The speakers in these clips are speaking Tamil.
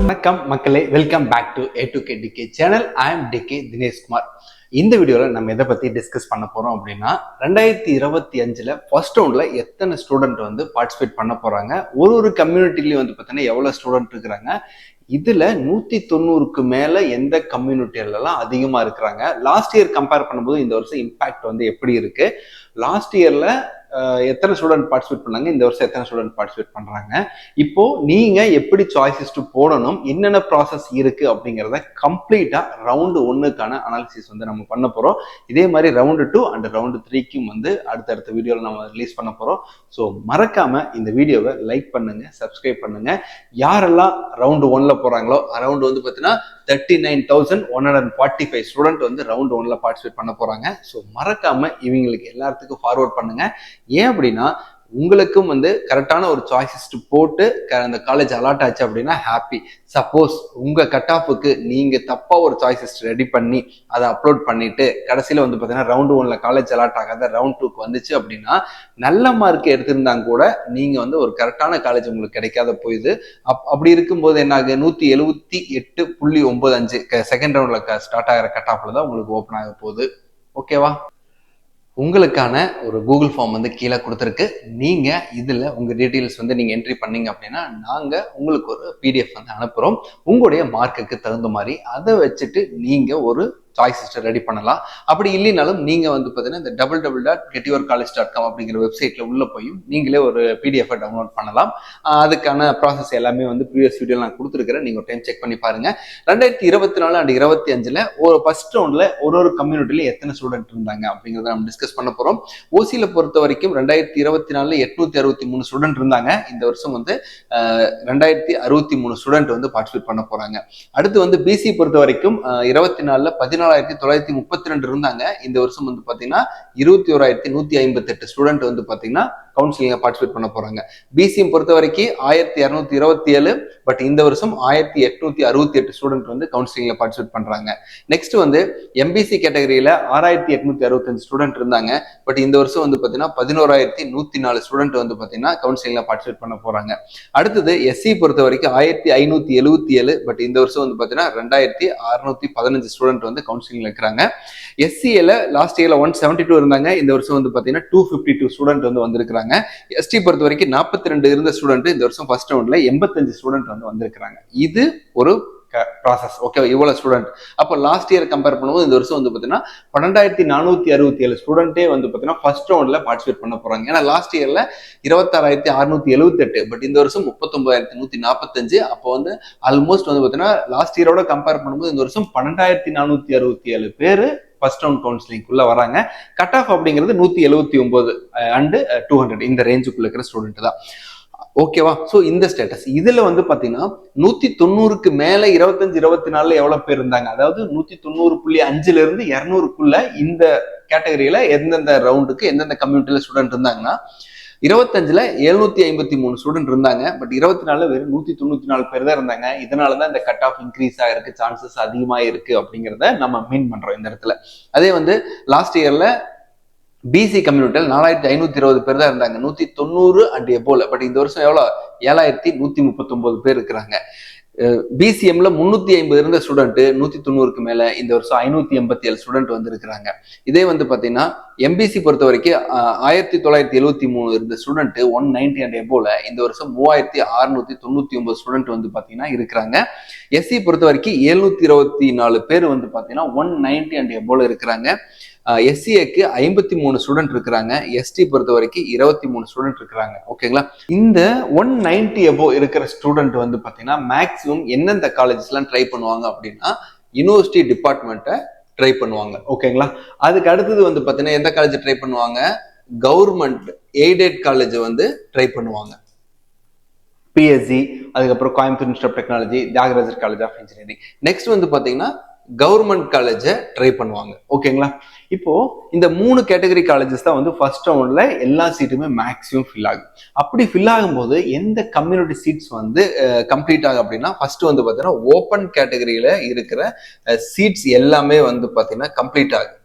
வணக்கம் மக்களே welcome back to A to K DK channel I am DK Dineshkumar இந்த வீடியோவில் நம்ம எதை பற்றி டிஸ்கஸ் பண்ண போகிறோம் அப்படின்னா ரெண்டாயிரத்தி இருபத்தி அஞ்சில் ஃபர்ஸ்ட் ரவுண்டில் எத்தனை ஸ்டூடெண்ட் வந்து பார்ட்டிசிபேட் பண்ண போகிறாங்க ஒரு ஒரு கம்யூனிட்டிலையும் வந்து பார்த்தீங்கன்னா எவ்வளோ ஸ்டூடெண்ட் இருக்கிறாங்க இதில் நூற்றி தொண்ணூறுக்கு மேலே எந்த கம்யூனிட்டிலலாம் அதிகமாக இருக்கிறாங்க லாஸ்ட் இயர் கம்பேர் பண்ணும்போது இந்த வருஷம் இம்பேக்ட் வந்து எப்படி இருக்குது லாஸ்ட் இயரில் எத்தனை ஸ்டூடெண்ட் பார்ட்டிசிபேட் பண்ணாங்க? இந்த வருஷம் எத்தனை ஸ்டூடெண்ட் பார்ட்டிசிபேட் பண்ணுறாங்க இப்போ நீங்கள் எப்படி சாய்ஸஸ் போடணும்? என்னென்ன ப்ராசஸ் இருக்குது அப்படிங்கிறத கம்ப்ளீட்டாக ரவுண்டு ஒன்றுக்கான அனாலிசிஸ் வந்து நம்ம பண்ண போகிறோம் இதே மாதிரி ரவுண்டு டூ அண்ட் ரவுண்டு த்ரீக்கும் வந்து அடுத்தடுத்த வீடியோவில் நம்ம ரிலீஸ் பண்ண போகிறோம் ஸோ மறக்காமல் இந்த வீடியோவை லைக் பண்ணுங்கள் சப்ஸ்கிரைப் பண்ணுங்கள் யாரெல்லாம் ரவுண்டு ஒன்னில் போகிறாங்களோ ரவுண்டு வந்து பார்த்தீங்கன்னா thirty nine thousand one hundred forty five student வந்து ரவுண்ட் ஒன்ல பார்ட்டிசிபேட் பண்ண போறாங்க. ஸோ மறக்காம இவங்களுக்கு எல்லாத்துக்கும் ஃபார்வர்ட் பண்ணுங்க. ஏன் அப்படின்னா உங்களுக்கும் வந்து கரெக்டான ஒரு சாய்ஸஸ் போட்டு க- அந்த காலேஜ் அலாட் ஆச்சு அப்படின்னா ஹாப்பி சப்போஸ் உங்கள் கட் ஆஃபுக்கு நீங்கள் தப்பாக ஒரு சாய்ஸஸ் ரெடி பண்ணி அதை அப்லோட் பண்ணிட்டு கடைசியில் வந்து பார்த்தீங்கன்னா ரவுண்ட் ஒனில் காலேஜ் அலாட் ஆகாத ரவுண்ட் டூக்கு வந்துச்சு அப்படின்னா நல்ல மார்க் எடுத்திருந்தாங்க கூட நீங்கள் வந்து ஒரு கரெக்டான காலேஜ் உங்களுக்கு கிடைக்காத போயிது. அப் அப்படி இருக்கும்போது என்ன ஆகுது நூற்றி எழுபத்தி எட்டு புள்ளி ஒம்பது அஞ்சு செகண்ட் ரவுண்டில் ஸ்டார்ட் ஆகிற கட் ஆஃபில் தான் உங்களுக்கு ஓப்பன் ஆக போகுது. ஓகேவா உங்களுக்கான ஒரு கூகுள் ஃபார்ம் வந்து கீழே கொடுத்துருக்கு. நீங்கள் இதில் உங்கள் டீட்டெயில்ஸ் வந்து நீங்கள் என்ட்ரி பண்ணீங்க அப்படின்னா நாங்கள் உங்களுக்கு ஒரு பிடிஎஃப் வந்து அனுப்புகிறோம் உங்களுடைய மார்க்குக்கு தகுந்த மாதிரி அதை வச்சுட்டு நீங்கள் ஒரு சாய்ஸஸ் ரெடி பண்ணலாம். அப்படி இல்லைனாலும் நீங்கள் வந்து பார்த்தீங்கன்னா இந்த double double dot get your college dot com அப்படிங்கிற வெப்சைட்டில் உள்ளே போயும் நீங்களே ஒரு பிடிஎஃப் டவுன்லோட் பண்ணலாம். அதுக்கான ப்ராசஸ் எல்லாமே வந்து ப்ரீவியஸ் வீடியோ நான் கொடுத்துருக்கிறேன். நீங்கள் ஒரு டைம் செக் பண்ணி பாருங்கள் ரெண்டாயிரத்தி இருபத்தி நாலு அண்ட் இருபத்தி அஞ்சில் ஒரு ஃபர்ஸ்ட் ரவுண்டில் ஒரு ஒரு கம்யூனிட்டியில் எத்தனை ஸ்டூடெண்ட் இருந்தாங்க அப்படிங்கிறத நம்ம டிஸ்கஸ் பண்ண போகிறோம் ஓசியில் பொறுத்த வரைக்கும் ரெண்டாயிரத்தி இருபத்தி நாலில் எட்நூத்தி அறுபத்தி மூணு ஸ்டூடெண்ட் இருந்தாங்க. இந்த வருஷம் வந்து ரெண்டாயிரத்தி அறுபத்தி மூணு ஸ்டூடெண்ட் வந்து பார்ட்டிசிபேட் பண்ண போகிறாங்க அடுத்து வந்து பிசி பொறுத்த வரைக்கும் இருபத்தி இருபத்தி நாலுல பதினாலாயிரத்தி தொள்ளாயிரத்தி முப்பத்தி ரெண்டு இருந்தாங்க. இந்த வருஷம் வந்து பாத்தீங்கன்னா இருபத்தி ஓராயிரத்தி நூத்தி ஐம்பத்தி எட்டு ஸ்டூடெண்ட் வந்து பாத்தீங்கன்னா கவுன்சிலிங்க பார்ட்டிசிபேட் பண்ண போறாங்க. பிசிஎம் பொறுத்த வரைக்கும் ஆயிரத்தி இரநூத்தி இருபத்தி ஏழு பட் இந்த வருஷம் ஆயிரத்தி எட்நூத்தி அறுபத்தி எட்டு ஸ்டூடெண்ட் வந்து கவுன்சிலிங்ல பார்ட்டிசிபேட் பண்றாங்க. நெக்ஸ்ட் வந்து எம்பிசி கேட்டகரியில ஆறாயிரத்தி எட்நூத்தி அறுபத்தஞ்சு ஸ்டூடெண்ட் இருந்தாங்க. பட் இந்த வருஷம் வந்து பாத்தீங்கன்னா பதினோராயிரத்தி நூத்தி நாலு ஸ்டூடெண்ட் வந்து பாத்தீங்கன்னா கவுன்சிலிங்ல பார்ட்டிசிபேட் பண்ண போறாங்க. அடுத்தது எஸ்சி பொறுத்த வரைக்கும் ஆயிரத்தி ஐநூத்தி எழுபத்தி ஏழு பட் இந்த வருஷம் வந்து பாத்தீங்கன்னா ரெண்டாயிரத்தி அறுநூத்தி பதினஞ்சு ஸ்டூடெண்ட் வந்து கவுன்சிலிங்ல இருக்கிறாங்க. எஸ்சியில லாஸ்ட் இயர்ல ஒன் செவன்டி டூ இருந்தாங்க. இந்த வருஷம் வந்து பாத்தீங்கன்னா டூ ஃபிஃப்டி டூ ஸ்டூடெண்ட் வந்து வந்திருக்காங்க எஸ்டி பொறுத்த வரைக்கும் நாற்பத்தி ரெண்டு இருந்த ஸ்டூடெண்ட் இந்த வருஷம் ஃபர்ஸ்ட் ரவுண்ட்ல எண்பத்தஞ்சு ஸ்டூடெண்ட் வந்து வந்திருக்காங்க இது ஒரு ப்ராசஸ் ஓகே இவ்வளவு ஸ்டூடெண்ட் அப்போ லாஸ்ட் இயர் கம்பேர் பண்ணும்போது இந்த வருஷம் வந்து பார்த்தீங்கன்னா பன்னெண்டாயிரத்தி நானூத்தி அறுபத்தி ஏழு ஸ்டூடெண்ட்டே வந்து பார்த்தீங்கன்னா ஃபர்ஸ்ட் ரவுண்ட்ல பார்ட்டிசிபேட் பண்ண போறாங்க. ஏன்னா லாஸ்ட் இயர்ல இருபத்தாறாயிரத்தி அறுநூத்தி எழுபத்தெட்டு பட் இந்த வருஷம் முப்பத்தொன்பதாயிரத்தி நூத்தி நாற்பத்தஞ்சு அப்போ வந்து ஆல்மோஸ்ட் வந்து பார்த்தீங்கன்னா லாஸ்ட் இயரோட கம்பேர் பண்ணும்போது இந்த வருஷம் பன்னெண்டாயிரத்தி நானூத்தி அறுபத்தி ஏழு பேர் ஃபர்ஸ்ட் ரவுண்ட் கவுன்சிலிங்குள்ள வராங்க. கட் ஆஃப் அப்படிங்கிறது நூத்தி எழுபத்தி ஒன்பது அண்டு டூ ஹண்ட்ரட் இந்த ரேஞ்சுக்குள்ள இருக்கிற ஸ்டூடெண்ட் தான். ஓகேவா ஸோ இந்த ஸ்டேட்டஸ் இதுல வந்து பாத்தீங்கன்னா நூத்தி தொண்ணூறுக்கு மேல இருபத்தஞ்சு இருபத்தி நாலுல எவ்வளவு பேர் இருந்தாங்க? அதாவது நூத்தி தொண்ணூறு புள்ளி அஞ்சுல இருந்து இருநூறுக்குள்ள இந்த கேட்டகரியில எந்தெந்த ரவுண்டுக்கு எந்தெந்த கம்யூனிட்டியில ஸ்டூடெண்ட் இருந்தாங்கன்னா இருபத்தஞ்சில் எழுநூத்தி ஐம்பத்தி மூணு ஸ்டூடெண்ட் இருந்தாங்க. பட் இருபத்தி நாலுல வெறும் நூத்தி தொண்ணூத்தி நாலு பேர் தான் இருந்தாங்க. இதனாலதான் இந்த கட் ஆஃப் இன்க்ரீஸ் ஆகிருக்கு சான்சஸ் அதிகமாக இருக்குது அப்படிங்கிறத நம்ம மீன் பண்றோம் இந்த இடத்துல. அதே வந்து லாஸ்ட் இயர்ல பிசி கம்யூனிட்டியில் நாலாயிரத்தி ஐநூத்தி இருபது பேர் தான் இருந்தாங்க. நூத்தி தொண்ணூறு அண்ட் எபோல பட் இந்த வருஷம் எவ்வளோ? ஏழாயிரத்தி நூத்தி முப்பத்தொன்பது பேர் இருக்கிறாங்க. பிசிஎம்ல முன்னூத்தி ஐம்பது இருந்த ஸ்டூடெண்ட் நூத்தி தொண்ணூறுக்கு மேல இந்த வருஷம் ஐநூத்தி எண்பத்தி ஏழு ஸ்டூடெண்ட் வந்திருக்கிறாங்க. இதே வந்து பாத்தீங்கன்னா எம்பிசி பொறுத்த வரைக்கும் ஆயிரத்தி தொள்ளாயிரத்தி எழுவத்தி மூணு இருந்த student one ninety and above இந்த வருஷம் மூவாயிரத்தி அறுநூத்தி தொண்ணூத்தி ஒன்பது ஸ்டூடெண்ட் வந்து பாத்தீங்கன்னா இருக்கிறாங்க. எஸ்சி பொறுத்த வரைக்கும் எழுநூத்தி இருபத்தி நாலு பேர் வந்து பாத்தீங்கன்னா ஒன் நைன்டி அண்ட் எபோல இருக்கிறாங்க. எஸ்சிஏக்கு ஐம்பத்தி மூணு ஸ்டூடெண்ட் இருக்கிறாங்க. எஸ்டி பொறுத்த வரைக்கும் இருபத்தி மூணு ஸ்டூடெண்ட் இருக்கிறாங்க. ஓகேங்களா இந்த ஒன் நைன்டி எபோ இருக்கிற ஸ்டூடெண்ட் வந்து பார்த்தீங்கன்னா மேக்ஸிமம் எந்தெந்த காலேஜஸ்லாம் ட்ரை பண்ணுவாங்க அப்படின்னா யூனிவர்சிட்டி டிபார்ட்மெண்ட்டை ட்ரை பண்ணுவாங்க. ஓகேங்களா அதுக்கு அடுத்தது வந்து பார்த்தீங்கன்னா எந்த காலேஜ் ட்ரை பண்ணுவாங்க? கவர்மெண்ட் எய்டட் காலேஜ் வந்து ட்ரை பண்ணுவாங்க. பிஎஸ்சி அதுக்கப்புறம் Coimbatore institute of technology Thiagarajar college of engineering next வந்து பார்த்தீங்கன்னா கவர்மெண்ட் காலேஜை ட்ரை பண்ணுவாங்க. ஓகேங்களா இப்போ இந்த மூணு கேட்டகரி காலேஜஸ் தான் வந்து ஃபர்ஸ்ட் ரவுண்ட்ல எல்லா சீட்டுமே மேக்ஸிமம் ஃபில் ஆகும் அப்படி ஃபில் ஆகும்போது எந்த கம்யூனிட்டி சீட்ஸ் வந்து கம்ப்ளீட் ஆகும் அப்படின்னா ஃபர்ஸ்ட் வந்து பார்த்தீங்கன்னா ஓப்பன் கேட்டகரியில இருக்கிற சீட்ஸ் எல்லாமே வந்து பார்த்தீங்கன்னா கம்ப்ளீட் ஆகும்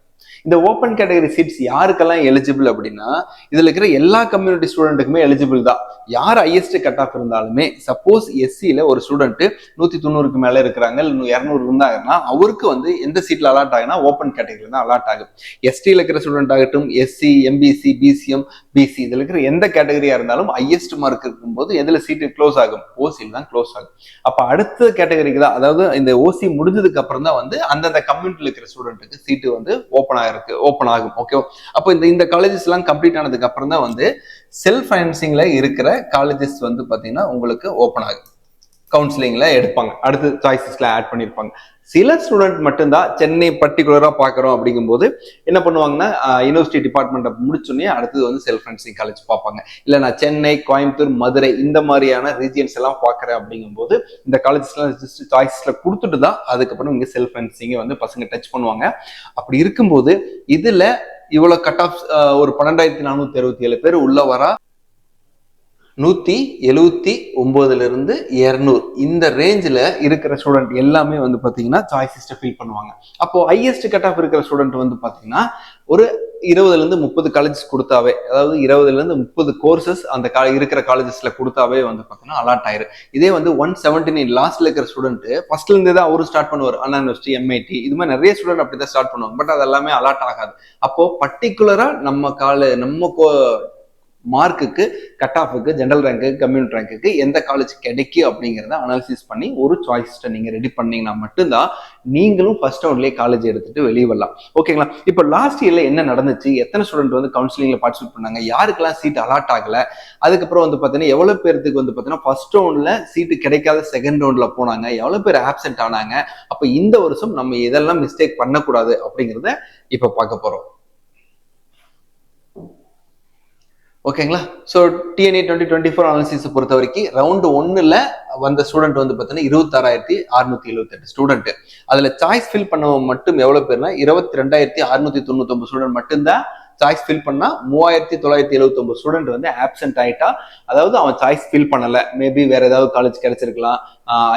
இந்த ஓப்பன் கேட்டகரி சீட்ஸ் யாருக்கெல்லாம் எலிஜிபிள் அப்படின்னா இதில் இருக்கிற எல்லா கம்யூனிட்டி ஸ்டூடெண்ட்டுக்குமே எலிஜிபிள் தான். யார் ஹையஸ்ட் கட் ஆஃப் இருந்தாலுமே சப்போஸ் எஸ்சியில் ஒரு ஸ்டூடெண்ட்டு நூற்றி தொண்ணூறுக்கு மேலே இருக்கிறாங்க இல்லை இரநூறு இருந்தாங்கன்னா அவருக்கு வந்து எந்த சீட்டில் அலாட் ஆகுனா ஓப்பன் கேட்டகரி தான் அலாட் ஆகும். எஸ்டியில் இருக்கிற ஸ்டூடெண்ட் ஆகட்டும் எஸ்சி எம்பிசி பிசிஎம் பிசி இதில் இருக்கிற எந்த கேட்டகரியாக இருந்தாலும் ஹையஸ்ட் மார்க் இருக்கும்போது எதில் சீட்டு க்ளோஸ் ஆகும்? ஓசியில் தான் க்ளோஸ் ஆகும். அப்போ அடுத்த கேட்டகரிக்கு தான் அதாவது இந்த ஓசி முடிஞ்சதுக்கு அப்புறம் தான் வந்து அந்தந்த கம்யூனிட்டியில் இருக்கிற ஸ்டூடெண்ட்டுக்கு சீட்டு வந்து ஓப்பன் இருக்கு ஓப்பன் ஆகும் ஓகே அப்போ இந்த இந்த காலேஜஸ் எல்லாம் கம்ப்ளீட் ஆனதுக்கு அப்புறம் தான் வந்து செல்ஃப் ஃபைனான்சிங்ல இருக்கிற காலேஜஸ் வந்து பாத்தீங்கன்னா உங்களுக்கு ஓப்பன் ஆகும். கவுன்சிலிங்ல எடுப்பாங்க. அடுத்து சாய்ஸஸ்ல ஆட் பண்ணியிருப்பாங்க சில ஸ்டூடெண்ட் மட்டும்தான் சென்னை பர்டிகுலராக பார்க்குறோம் அப்படிங்கும்போது என்ன பண்ணுவாங்கன்னா யூனிவர்சிட்டி டிபார்ட்மெண்ட்டை முடிச்சோடனே அடுத்தது வந்து செல்ஃப் ஃபைனான்சிங் காலேஜ் பார்ப்பாங்க. இல்லை நான் சென்னை கோயம்புத்தூர் மதுரை இந்த மாதிரியான ரீஜியன்ஸ் எல்லாம் பார்க்குறேன் அப்படிங்கும்போது இந்த காலேஜஸ்லாம் ஜஸ்ட் சாய்ஸில் கொடுத்துட்டு தான் அதுக்கப்புறம் இங்கே செல்ஃப் ஃபைனான்சிங்கை வந்து பசங்க டச் பண்ணுவாங்க. அப்படி இருக்கும்போது இதில் இவ்வளோ கட் ஆஃப் ஒரு பன்னெண்டாயிரத்தி நானூற்றி அறுபத்தி ஏழு பேர் உள்ள வரா நூற்றி எழுவத்தி ஒம்போதுலேருந்து இரநூறு. இந்த ரேஞ்சில் இருக்கிற ஸ்டூடெண்ட் எல்லாமே வந்து பார்த்தீங்கன்னா சாய்ஸிஸ்ட்டை ஃபில் பண்ணுவாங்க. அப்போது ஹையஸ்ட் கட் ஆஃப் இருக்கிற ஸ்டூடெண்ட் வந்து பார்த்தீங்கன்னா ஒரு இருபதுலேருந்து முப்பது காலேஜஸ் கொடுத்தாவே அதாவது இருபதுலேருந்து முப்பது கோர்சஸ் அந்த கா இருக்கிற காலேஜஸில் கொடுத்தாவே வந்து பார்த்தீங்கன்னா அலாட் ஆயிரு இதே வந்து ஒன் செவன்டி நைன் லாஸ்ட்டில் இருக்கிற ஸ்டூடண்ட் ஃபர்ஸ்ட்லேருந்து தான் அவரும் ஸ்டார்ட் பண்ணுவார். அண்ணா யூனிவர்சிட்டி எம்ஐடி இது மாதிரி நிறைய ஸ்டூடெண்ட் அப்படி தான் ஸ்டார்ட் பண்ணுவாங்க. பட் அது எல்லாமே அலாட் ஆகாது. அப்போது பர்டிகுலராக நம்ம கால நம்ம கோ மார்க்குக்கு கட் ஆஃபுக்கு ஜென்ரல் ரேங்க்கு கம்யூனிட் ரேங்க்குக்கு எந்த காலேஜ் கிடைக்கும் அப்படிங்கிறத அனாலிசிஸ் பண்ணி ஒரு சாய்ஸ்ட்டை நீங்கள் ரெடி பண்ணீங்கன்னா மட்டும்தான் நீங்களும் ஃபர்ஸ்ட் ரவுண்ட்லேயே காலேஜ் எடுத்துட்டு வெளியே வரலாம். ஓகேங்களா இப்போ லாஸ்ட் இயரில் என்ன நடந்துச்சு? எத்தனை ஸ்டூடெண்ட் வந்து கவுன்சிலிங்கில் பார்ட்டிசிபேட் பண்ணாங்க? யாருக்கெல்லாம் சீட் அலாட் ஆகலை? அதுக்கப்புறம் வந்து பார்த்தீங்கன்னா எவ்வளோ பேருக்கு வந்து பார்த்தீங்கன்னா ஃபர்ஸ்ட் ரவுண்டில் சீட்டு கிடைக்காத செகண்ட் ரவுண்டில் போனாங்க. எவ்வளோ பேர் ஆப்சென்ட் ஆனாங்க? அப்போ இந்த வருஷம் நம்ம இதெல்லாம் மிஸ்டேக் பண்ணக்கூடாது அப்படிங்கிறத இப்போ பார்க்க போகிறோம் ஓகேங்களா? So TNEA twenty twenty four analysis பொறுத்த வரைக்கும் ரவுண்டு ஒன்றில் வந்த ஸ்டூடெண்ட் வந்து பார்த்தீங்கன்னா இருபத்தாறாயிரத்தி அறுநூத்தி எழுபத்தெட்டு ஸ்டூடெண்ட் அதில் சாய்ஸ் ஃபில் பண்ணவங்க மட்டும் எவ்வளோ பேர்னா இருபத்தி ரெண்டாயிரத்தி அறுநூத்தி தொண்ணூத்தொம்பது ஸ்டூடெண்ட் மட்டும்தான் சாய்ஸ் ஃபில் பண்ணா மூவாயிரத்தி தொள்ளாயிரத்தி எழுபத்தி ஒன்பது ஸ்டூடெண்ட் வந்து ஆப்சென்ட் ஆயிட்டா அதாவது அவன் சாய்ஸ் ஃபில் பண்ணல. மேபி வேற ஏதாவது காலேஜ் கிடைச்சிருக்கலாம்.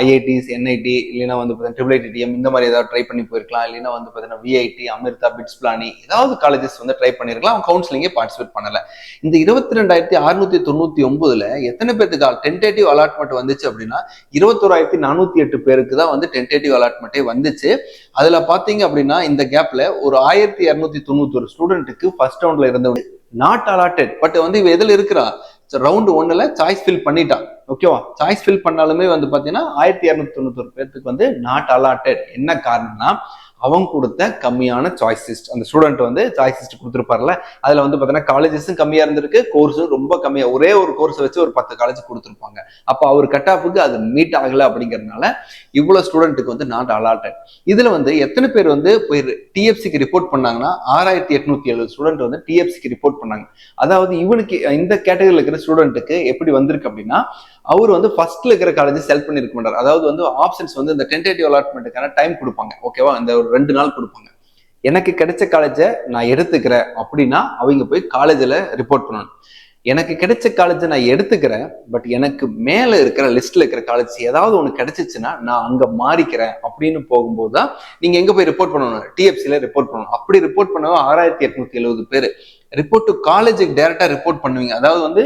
ஐஐடிஸ் என்ஐடி இல்லைன்னா வந்து பார்த்தீங்கன்னா ட்ரிபிள் ஐடி டிஎம் இந்த மாதிரி ஏதாவது ட்ரை பண்ணி போயிருக்கலாம். இல்லைன்னா வந்து பார்த்தீங்கன்னா விஐடி அமிர்தா பிட்ஸ் பிளானி ஏதாவது காலேஜஸ் வந்து ட்ரை பண்ணிருக்கலாம். அவன் கவுன்சிலிங்கே பார்ட்டிசிபேட் பண்ணல. இந்த இருபத்தி ரெண்டாயிரத்தி அறுநூத்தி தொண்ணூத்தி ஒன்பதுல எத்தனை பேருக்கு டென்டேட்டிவ் அலாட்மெண்ட் வந்துச்சு அப்படின்னா இருபத்தோராயிரத்தி நானூத்தி எட்டு பேருக்கு தான் வந்து டென்டேட்டிவ் அலாட்மெண்ட்டே வந்துச்சு. அதுல பாத்தீங்க அப்படின்னா இந்த கேப்ல ஒரு ஆயிரத்தி இரநூத்தி தொண்ணூத்தி ஒரு ஸ்டூடெண்ட்டுக்கு ஃபர்ஸ்ட் ரவுண்ட்ல இருந்தவங்க நாட் அலாட்டட் பட் வந்து இவ எதுல இருக்கிறா ரவுண்டு ஒன்னுல சாய்ஸ் ஃபில் பண்ணிட்டான். ஓகேவா சாய்ஸ் ஃபில் பண்ணாலுமே வந்து பாத்தீங்கன்னா ஆயிரத்தி இரநூத்தி தொண்ணூத்தொரு பேர்த்துக்கு வந்து நாட் அலாட்டட் என்ன காரணம்னா அவங்க கொடுத்த கம்மியான சாய்ஸிஸ்ட் அந்த ஸ்டூடெண்ட் வந்து சாய்ஸிஸ்ட் கொடுத்துருப்பார்ல அதில் வந்து பார்த்தீங்கன்னா காலேஜஸும் கம்மியாக இருந்திருக்கு கோர்ஸும் ரொம்ப கம்மியாக ஒரே ஒரு கோர்ஸ் வச்சு ஒரு பத்து காலேஜ் கொடுத்துருப்பாங்க. அப்போ அவர் கட் ஆஃபுக்கு அது மீட் ஆகலை அப்படிங்கிறதுனால இவ்வளோ ஸ்டூடெண்ட்டுக்கு வந்து நாட் அலாட்டட் இதில் வந்து எத்தனை பேர் வந்து போய் டிஎஃப்சிக்கு ரிப்போர்ட் பண்ணாங்கன்னா ஆறாயிரத்தி எட்நூத்தி எழுபது ஸ்டூடெண்ட் வந்து டிஎஃப்சிக்கு ரிப்போர்ட் பண்ணாங்க. அதாவது இவனுக்கு இந்த கேட்டகரியில் இருக்கிற ஸ்டூடெண்ட்டுக்கு எப்படி வந்திருக்கு அப்படின்னா அவர் வந்து ஃபர்ஸ்ட்ல இருக்கிற காலேஜ் செலக்ட் பண்ணிருக்க மாட்டார். அதாவது வந்து ஆப்ஷன்ஸ் வந்து இந்த டென்டேட்டிவ் அலாட்மெண்ட்டுக்கான டைம் கொடுப்பாங்க. ஓகேவா இந்த ஒரு ரெண்டு நாள் கொடுப்பாங்க. எனக்கு கிடைச்ச காலேஜை நான் எடுத்துக்கிறேன் அப்படின்னா அவங்க போய் காலேஜில் ரிப்போர்ட் பண்ணணும். எனக்கு கிடைச்ச காலேஜை நான் எடுத்துக்கிறேன் பட் எனக்கு மேலே இருக்கிற லிஸ்ட்ல இருக்கிற காலேஜ் ஏதாவது ஒன்று கிடைச்சிச்சுன்னா நான் அங்கே மாறிக்கிறேன் அப்படின்னு போகும்போது தான் நீங்கள் எங்கே போய் ரிப்போர்ட் பண்ணணும்? டிஎஃப்சியில் ரிப்போர்ட் பண்ணணும். அப்படி ரிப்போர்ட் பண்ணவும் ஆறாயிரத்தி எட்நூத்தி எழுபது பேர். ரிப்போர்ட் டு காலேஜுக்கு டைரக்டா ரிப்போர்ட் பண்ணுவீங்க. அதாவது வந்து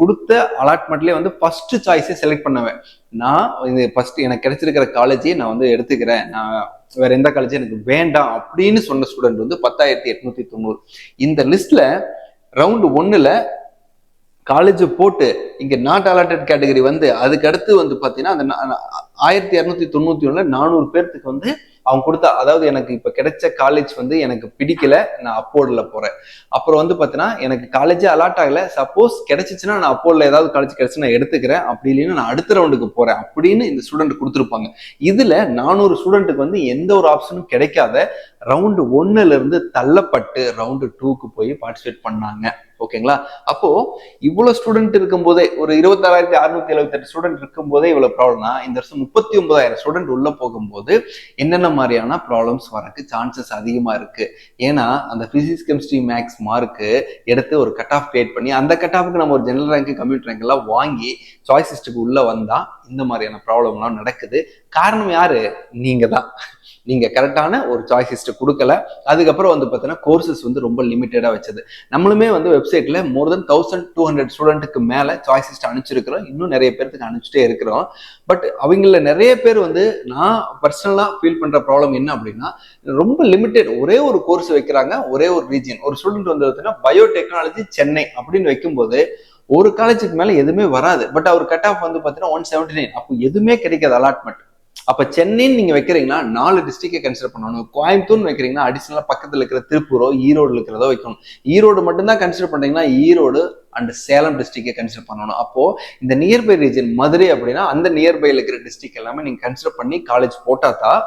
கொடுத்த அலாட்மெண்ட்லேயே வந்து ஃபர்ஸ்ட் சாய்ஸே செலக்ட் பண்ணுவேன். நான் இது ஃபர்ஸ்ட் எனக்கு கிடைச்சிருக்கிற காலேஜே நான் வந்து எடுத்துக்கிறேன். நான் வேற எந்த காலேஜும் எனக்கு வேண்டாம் அப்படின்னு சொன்ன ஸ்டூடெண்ட் வந்து பத்தாயிரத்தி எட்நூத்தி தொண்ணூறு. இந்த லிஸ்ட்ல ரவுண்டு ஒன்னுல காலேஜ் போட்டு இங்க நாட் அலாட்டட் கேட்டகரி வந்து அதுக்கு அடுத்து வந்து பாத்தீங்கன்னா அந்த ஆயிரத்தி இரநூத்தி தொண்ணூத்தி ஒண்ணுல நானூறு பேர்த்துக்கு வந்து அவங்க கொடுத்தா அதாவது எனக்கு இப்ப கிடைச்ச காலேஜ் வந்து எனக்கு பிடிக்கல நான் அப்போர்டில் போறேன். அப்புறம் வந்து பாத்தீங்கன்னா எனக்கு காலேஜே அலாட் ஆகல. சப்போஸ் கிடைச்சிச்சுன்னா நான் அப்போர்ட்ல ஏதாவது காலேஜ் கிடைச்சு நான் எடுத்துக்கிறேன். அப்படி இல்லைன்னா நான் அடுத்த ரவுண்டுக்கு போறேன் அப்படின்னு இந்த ஸ்டூடெண்ட் கொடுத்துருப்பாங்க. இதுல நானூறு ஸ்டூடெண்ட்டுக்கு வந்து எந்த ஒரு ஆப்ஷனும் கிடைக்காத ரவுண்டு ஒன்னுல இருந்து தள்ளப்பட்டு ரவுண்டு டூக்கு போய் பார்ட்டிசிபேட் பண்ணாங்க. ஓகேங்களா அப்போ இவ்வளவு ஸ்டூடெண்ட் இருக்கும் போதே ஒரு இருபத்தாறாயிரத்தி அறுநூத்தி எழுபத்தி எட்டு ஸ்டூடெண்ட் இருக்கும் போதே இவ்வளவு ப்ராப்ளம்னா இந்த வருஷம் முப்பத்தி ஒன்பதாயிரம் ஸ்டூடெண்ட் உள்ள போகும்போது என்னென்ன மாதிரியான ப்ராப்ளம்ஸ் வரக்கு சான்சஸ் அதிகமா இருக்கு? ஏன்னா அந்த பிசிக்ஸ் கெமிஸ்ட்ரி மேக்ஸ் மார்க்கு எடுத்து ஒரு கட் ஆஃப் கிரியேட் பண்ணி அந்த கட் ஆஃப்க்கு நம்ம ஒரு ஜெனரல் ரேங்க் கம்ப்யூட்டர் ரேங்க் எல்லாம் வாங்கி சாய்ஸ் லிஸ்ட்டுக்கு உள்ள வந்தா இந்த மாதிரியான ப்ராப்ளம்லாம் நடக்குது. காரணம் யாரு? நீங்க தான் நீங்க கரெக்டான ஒரு சாய்ஸிஸ்ட்டு கொடுக்கல. அதுக்கப்புறம் வந்து பார்த்தீங்கன்னா கோர்சஸ் வந்து ரொம்ப லிமிட்டடாக வச்சது. நம்மளுமே வந்து வெப்சைட்ல more than thousand two hundred ஸ்டூடெண்ட்டுக்கு மேலே சாய்ஸிஸ்ட் அனுப்பிச்சிருக்கிறோம். இன்னும் நிறைய பேருக்கு அனுப்பிச்சிட்டே இருக்கிறோம். பட் அவங்கள நிறைய பேர் வந்து நான் பர்சனலாக ஃபீல் பண்ற ப்ராப்ளம் என்ன அப்படின்னா ரொம்ப லிமிட்டெட் ஒரே ஒரு கோர்ஸ் வைக்கிறாங்க ஒரே ஒரு ரீஜியன் ஒரு ஸ்டூடெண்ட் வந்து பார்த்தீங்கன்னா பயோடெக்னாலஜி சென்னை அப்படின்னு வைக்கும்போது ஒரு காலேஜுக்கு மேலே எதுவுமே வராது. பட் அவர் கட் ஆஃப் வந்து பார்த்தீங்கன்னா ஒன் செவன்டி நைன் அப்போ எதுவுமே கிடைக்காது அலாட்மெண்ட் அப்ப சென்னைன்னு நீங்க வைக்கிறீங்கன்னா நாலு டிஸ்ட்ரிக்டை கன்சிடர் பண்ணணும். கோயம்புத்தூர்னு வைக்கிறீங்கன்னா அடிஷனலா பக்கத்துல இருக்கிற திருப்பூரோ ஈரோடு இருக்கிறதோ வைக்கணும். ஈரோடு மட்டும்தான் கன்சிடர் பண்றீங்கன்னா ஈரோடு அண்ட் சேலம் டிஸ்ட்ரிக்டை கன்சிடர் பண்ணணும். அப்போ இந்த நியர்பை ரீஜன் மதுரை அப்படின்னா அந்த நியர்பைல இருக்கிற டிஸ்ட்ரிக்ட் எல்லாமே நீங்க கன்சிடர் பண்ணி காலேஜ் போட்டா தான்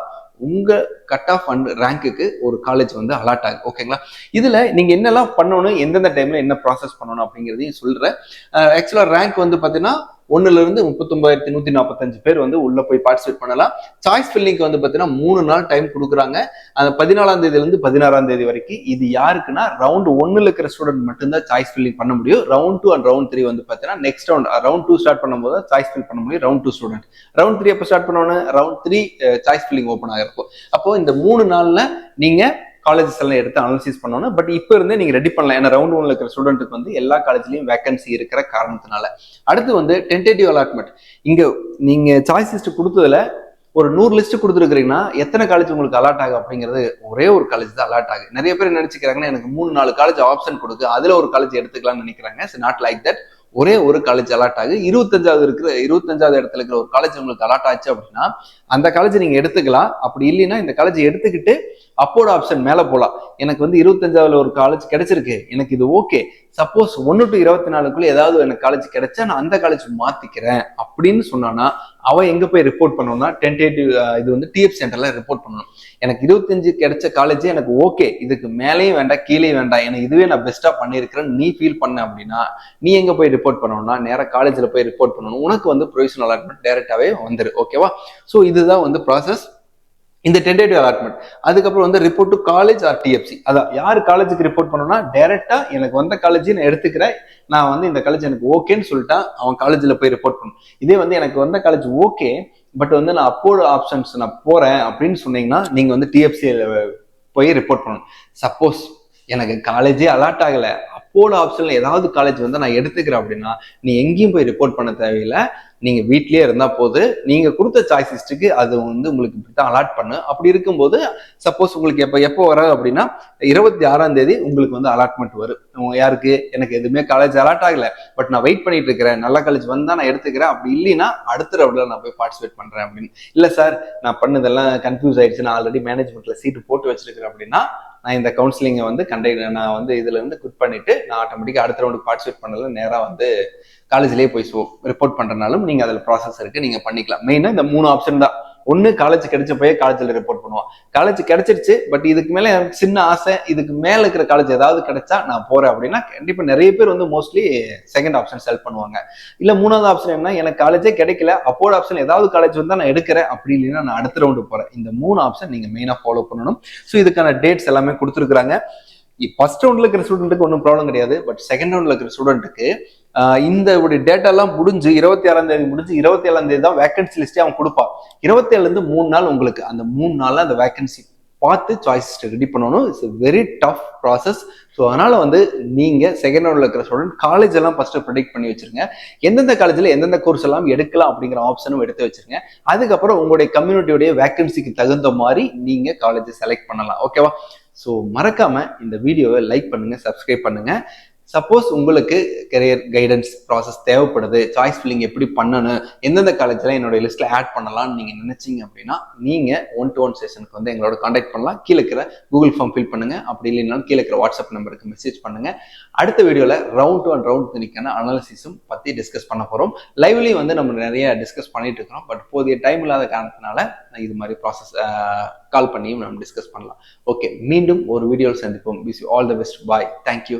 உங்க கட் ஆஃப் அண்ட் ரேங்க்குக்கு ஒரு காலேஜ் வந்து அலாட் ஆகும். ஓகேங்களா இதுல நீங்க என்னெல்லாம் பண்ணணும் எந்தெந்த டைம்ல என்ன ப்ராசஸ் பண்ணணும் அப்படிங்கிறதையும் சொல்றேன். ஆக்சுவலா ரேங்க் வந்து பாத்தீங்கன்னா ஒன்னுல இருந்து முப்பத்தொன்பதாயிரத்தி நூத்தி நாற்பத்தஞ்சு பேர் வந்து உள்ள போய் பார்ட்டிசிபேட் பண்ணலாம். சாய்ஸ் ஃபில்லிங்க்கு வந்து பாத்தீங்கன்னா மூணு நாள் டைம் கொடுக்குறாங்க. அந்த பதினாலாம் தேதியில இருந்து பதினாறாம் தேதி வரைக்கும் இது யாருக்குன்னா ரவுண்ட் ஒன்னுல இருக்கிற ஸ்டூடெண்ட் மட்டும்தான் சாய்ஸ் ஃபில்லிங் பண்ண முடியும். Round two and round three வந்து பாத்தீங்கன்னா next round round two start பண்ணும்போது சாய்ஸ் ஃபில் பண்ண முடியும் round two student round three எப்போ ஸ்டார்ட் பண்ணணும் round three choice filling open ஆகிருக்கும் அப்போ இந்த மூணு நாள்ல நீங்க காலேஜஸ் எல்லாம் எடுத்து அனாலிசிஸ் பண்ணணும் பட் இப்போ இருந்தே நீங்கள் ரெடி பண்ணலாம். ஏன்னா ரவுண்ட் ஒன்ல இருக்கிற ஸ்டூடெண்ட்டுக்கு வந்து எல்லா காலேஜ்லையும் வேகன்சி இருக்கிற காரணத்தினால. அடுத்து வந்து டென்டேட்டிவ் அலாட்மெண்ட் இங்கே நீங்கள் சாய்ஸ் லிஸ்ட் கொடுத்ததுல ஒரு நூறு லிஸ்ட் கொடுத்துருக்கீங்கன்னா எத்தனை காலேஜ் உங்களுக்கு அலாட் ஆகும் அப்படிங்கிறது ஒரே ஒரு காலேஜ் தான் அலாட் ஆகும் நிறைய பேர் நினைச்சுக்கிறாங்கன்னா எனக்கு மூணு நாலு காலேஜ் ஆப்ஷன் கொடுக்கு அதில் ஒரு காலேஜ் எடுத்துக்கலாம்னு நினைக்கிறாங்க. நாட் லைக் தட் ஒரே ஒரு காலேஜ் அலாட் ஆகு. இருபத்தஞ்சாவது இருக்கிற இருபத்தஞ்சாவது இடத்துல இருக்கிற ஒரு காலேஜ் உங்களுக்கு அலாட் ஆச்சு அப்படின்னா அந்த காலேஜ் நீங்க எடுத்துக்கலாம். அப்படி இல்லைன்னா இந்த காலேஜ் எடுத்துக்கிட்டு அப்போட ஆப்ஷன் மேல போலாம். எனக்கு வந்து இருபத்தஞ்சாவதுல ஒரு காலேஜ் கிடைச்சிருக்கு. எனக்கு இது ஓகே சப்போஸ் ஒன்று டு இருபத்தி நாலுக்குள்ள ஏதாவது எனக்கு காலேஜ் கிடைச்சா நான் அந்த காலேஜ் மாத்திக்கிறேன் அப்படின்னு சொன்னானா அவன் எங்க போய் ரிப்போர்ட் பண்ணணும்னா டென்டேட்டிவ் இது வந்து டிஎஃப் சென்டர்ல ரிப்போர்ட் பண்ணணும். எனக்கு இருபத்தஞ்சு கிடைச்ச காலேஜ் எனக்கு ஓகே இதுக்கு மேலேயும் வேண்டாம் கீழே வேண்டாம். எனக்கு இதுவே நான் பெஸ்டா பண்ணியிருக்கிறேன் நீ ஃபீல் பண்ண அப்படின்னா நீ எங்க போய் ரிப்போர்ட் பண்ணணும்னா நேராக காலேஜ்ல போய் ரிப்போர்ட் பண்ணணும். உனக்கு வந்து ப்ரொவிஷனல் அலாட்மெண்ட் டைரக்டாவே வந்துரு. ஓகேவா ஸோ இதுதான் வந்து ப்ராசஸ் இந்த டென்டேட்டிவ் அலாட்மெண்ட் அதுக்கப்புறம் வந்து report to college or TFC அதான் யார் காலேஜுக்கு ரிப்போர்ட் பண்ணணும்னா டேரெக்டா எனக்கு வந்த காலேஜ் நான் எடுத்துக்கிறேன் நான் வந்து இந்த காலேஜ் எனக்கு ஓகேன்னு சொல்லிட்டா அவன் காலேஜில் போய் ரிப்போர்ட் பண்ணணும். இதே வந்து எனக்கு வந்த காலேஜ் ஓகே பட் வந்து நான் அப்போடு ஆப்ஷன்ஸ் நான் போறேன் அப்படின்னு சொன்னீங்கன்னா நீங்க வந்து டிஎஃப்சி போய் ரிப்போர்ட் பண்ணணும். சப்போஸ் எனக்கு காலேஜே அலாட் ஆகலை அப்போட ஆப்ஷன்ல ஏதாவது காலேஜ் வந்து நான் எடுத்துக்கிறேன் அப்படின்னா நீ எங்கேயும் போய் ரிப்போர்ட் பண்ண தேவையில்லை. நீங்க வீட்லயே இருந்தா போது நீங்க கொடுத்த சாய்ஸிஸ்டுக்கு அது வந்து உங்களுக்கு இப்படித்தான் அலாட் பண்ணு. அப்படி இருக்கும்போது சப்போஸ் உங்களுக்கு எப்போ எப்போ வர அப்படின்னா இருபத்தி ஆறாம் தேதி உங்களுக்கு வந்து அலாட்மெண்ட் வரும். யாருக்கு? எனக்கு எதுவுமே காலேஜ் அலாட் ஆகல. பட் நான் வெயிட் பண்ணிட்டு இருக்கிறேன். நல்ல காலேஜ் வந்தா நான் எடுத்துக்கிறேன். அப்படி இல்லைன்னா அடுத்த ரவுண்ட்ல நான் போய் பார்ட்டிசிபேட் பண்றேன் அப்படின்னு. இல்ல சார் நான் பண்ணதெல்லாம் கன்ஃபியூஸ் ஆயிடுச்சு. நான் ஆல்ரெடி மேனேஜ்மெண்ட்ல சீட்டு போட்டு வச்சிருக்கிறேன் அப்படின்னா நான் இந்த கவுன்சிலிங்கை வந்து கண்டக்ட் நான் வந்து இதுல இருந்து குட் பண்ணிட்டு நான் ஆட்டோமேட்டிக்கா அடுத்த ரவுண்டுக்கு பார்ட்டிசிபேட் பண்ணல நேரா வந்து காலேஜ்லேயே போய் ரிப்போர்ட் பண்றனாலும் நீங்க அதில் ப்ராசஸ் இருக்கு. நீங்க பண்ணிக்கலாம். மெயினா இந்த மூணு ஆப்ஷன் தான். ஒன்று காலேஜ் கிடைச்ச போய் காலேஜில் ரிப்போர்ட் பண்ணுவான். காலேஜ் கிடைச்சிருச்சு பட் இதுக்கு மேலே எனக்கு சின்ன ஆசை இதுக்கு மேலே இருக்கிற காலேஜ் ஏதாவது கிடைச்சா நான் போகிறேன் அப்படின்னா கண்டிப்பாக நிறைய பேர் வந்து மோஸ்ட்லி செகண்ட் ஆப்ஷன் செல் பண்ணுவாங்க. இல்லை மூணாவது ஆப்ஷன் என்ன எனக்கு காலேஜே கிடைக்கல அப்போட ஆப்ஷன் ஏதாவது காலேஜ் வந்தால் நான் எடுக்கிறேன் அப்படி இல்லைன்னா நான் அடுத்த ரவுண்டு போகிறேன் இந்த மூணு ஆப்ஷன் நீங்கள் மெயினாக ஃபாலோ பண்ணணும். ஸோ இதுக்கான டேட்ஸ் எல்லாமே கொடுத்துருக்காங்க ஃபர்ஸ்ட் ரவுண்டில் இருக்கிற ஸ்டூடெண்ட்டுக்கு ஒன்றும் ப்ராப்ளம் கிடையாது பட் செகண்ட் ரவுண்டில் இருக்கிற ஸ்டூடெண்ட்டுக்கு இந்த டேட்டா எல்லாம் முடிஞ்சு இருபத்தி ஆறாம் தேதி முடிஞ்சு இருபத்தி ஏழாம் தேதி தான் வேகன்சி லிஸ்டே அவன் கொடுப்பான். இருபத்தி ஏழுலேருந்து மூணு நாள் உங்களுக்கு அந்த மூணு நாளில் அந்த வேகன்சி பார்த்து சாய்ஸ் ரெடி பண்ணணும். It's very tough process so அதனால் வந்து நீங்கள் செகண்ட் ரவுண்ட்ல இருக்கிற ஸ்டூடெண்ட் காலேஜ் எல்லாம் ஃபஸ்ட்டு ப்ரொடெக்ட் பண்ணி வச்சிருங்க. எந்தெந்த காலேஜில் எந்தெந்த கோர்ஸ் எல்லாம் எடுக்கலாம் அப்படிங்கிற ஆப்ஷனும் எடுத்து வச்சுருங்க. அதுக்கப்புறம் உங்களுடைய கம்யூனிட்டியுடைய வேகன்சிக்கு தகுந்த மாதிரி நீங்கள் காலேஜை செலக்ட் பண்ணலாம். ஓகேவா ஸோ மறக்காமல் இந்த வீடியோவை லைக் பண்ணுங்கள் சப்ஸ்கிரைப் பண்ணுங்கள் சப்போஸ் உங்களுக்கு கெரியர் கைடன்ஸ் ப்ராசஸ் தேவைப்படுது சாய்ஸ் ஃபில்லிங் எப்படி பண்ணணும் எந்தெந்த காலேஜில் என்னோட லிஸ்ட்டில் ஆட் பண்ணலாம்னு நீங்கள் நினைச்சீங்க அப்படின்னா நீங்கள் ஒன் டு ஒன் செஷனுக்கு வந்து எங்களோட காண்டாக்ட் பண்ணலாம். கீழே இருக்கிற கூகுள் ஃபார்ம் ஃபில் பண்ணுங்க. அப்படி இல்லைனாலும் கீழே இருக்கிற வாட்ஸ்அப் நம்பருக்கு மெசேஜ் பண்ணுங்க. அடுத்த வீடியோவில் ரவுண்ட் டு அண்ட் ரவுண்ட் துணிக்கான அனாலிசிஸும் பற்றி டிஸ்கஸ் பண்ண போகிறோம் லைவ்லேயும் வந்து நம்ம நிறைய டிஸ்கஸ் பண்ணிட்டு இருக்கிறோம். பட் போதிய டைம் இல்லாத காரணத்தினால இது மாதிரி ப்ராசஸ் கால் பண்ணியும் நம்ம டிஸ்கஸ் பண்ணலாம். ஓகே மீண்டும் ஒரு வீடியோவில் சந்திப்போம். Wish all the best bye thank you